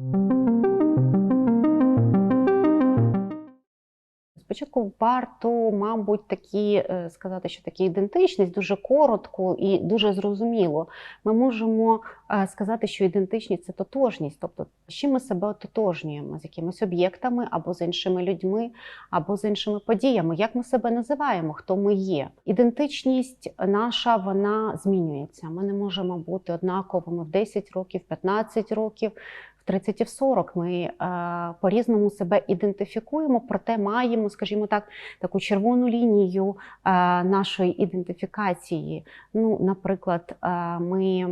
Thank you. Спочатку варто, мабуть, такі е, сказати, що такі ідентичність дуже коротко і дуже зрозуміло. Ми можемо е, сказати, що ідентичність це тотожність, тобто з чим ми себе ототожнюємо з якимись об'єктами або з іншими людьми, або з іншими подіями. Як ми себе називаємо, хто ми є? Ідентичність наша вона змінюється. Ми не можемо бути однаковими в 10 років, 15 років. В 30 і в 40 ми е, по-різному себе ідентифікуємо, проте маємо, скажімо так, таку червону лінію е, нашої ідентифікації. Ну, наприклад, е, ми е,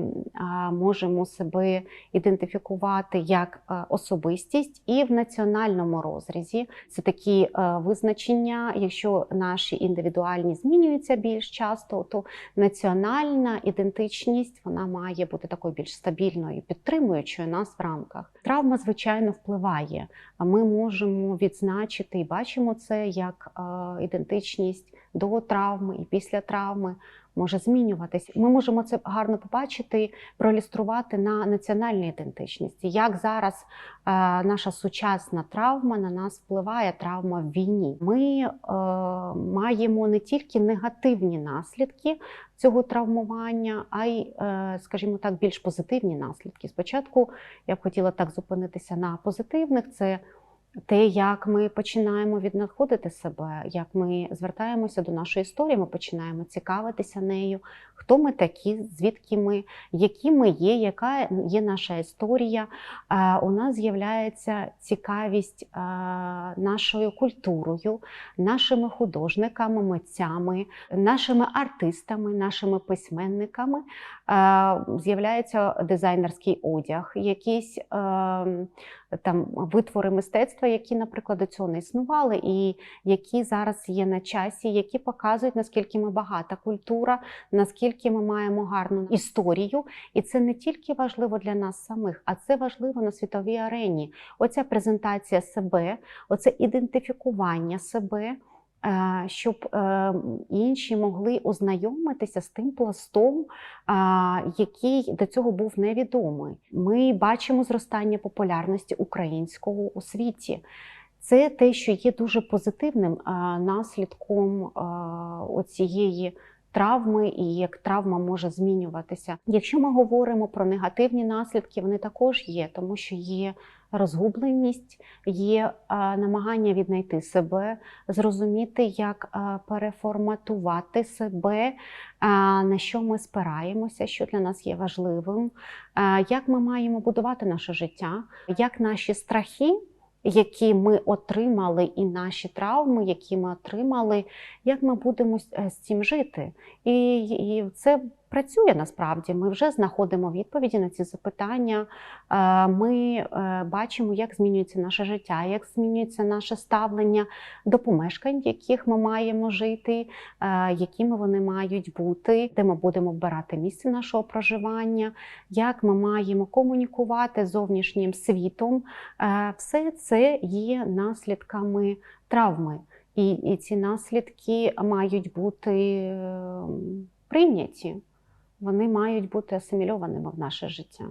можемо себе ідентифікувати як особистість і в національному розрізі. Це такі визначення, якщо наші індивідуальні змінюються більш часто, то національна ідентичність вона має бути такою більш стабільною, підтримуючою нас в рамках. Травма, звичайно, впливає. А ми можемо відзначити і бачимо це як е, ідентичність до травми і після травми може змінюватись. Ми можемо це гарно побачити, проілюструвати на національній ідентичності. Як зараз е, наша сучасна травма на нас впливає, травма в війні. Ми е, маємо не тільки негативні наслідки цього травмування, а й, скажімо так, більш позитивні наслідки. Спочатку я б хотіла так зупинитися на позитивних. Це те, як ми починаємо віднаходити себе, як ми звертаємося до нашої історії, ми починаємо цікавитися нею, хто ми такі, звідки ми, які ми є, яка є наша історія. Е, У нас з'являється цікавість е, нашою культурою, нашими художниками, митцями, нашими артистами, нашими письменниками. Е, З'являється дизайнерський одяг, якісь е, там витвори мистецтва, які, наприклад, до цього не існували, і які зараз є на часі, які показують, наскільки ми багата культура, наскільки ми маємо гарну історію. І це не тільки важливо для нас самих, а це важливо на світовій арені. Оця презентація себе, оце ідентифікування себе. Е, Щоб е, інші могли ознайомитися з тим пластом, який до цього був невідомий. Ми бачимо зростання популярності українського у світі. Це те, що є дуже позитивним наслідком а, оцієї травми і як травма може змінюватися. Якщо ми говоримо про негативні наслідки, вони також є, тому що є розгубленість, є намагання віднайти себе, зрозуміти, як переформатувати себе, на що ми спираємося, що для нас є важливим, як ми маємо будувати наше життя, як наші страхи. Які ми отримали, і наші травми, які ми отримали, як ми будемо з е, цим жити? І, і це працює насправді. Ми вже знаходимо відповіді на ці запитання. Е, Ми е, бачимо, як змінюється наше життя, як змінюється наше ставлення до помешкань, в яких ми маємо жити, е, якими вони мають бути, де ми будемо вбирати місце нашого проживання, як ми маємо комунікувати з зовнішнім світом. Все це є наслідками травми. І, і ці наслідки мають бути е, прийняті, вони мають бути асимільованими в наше життя.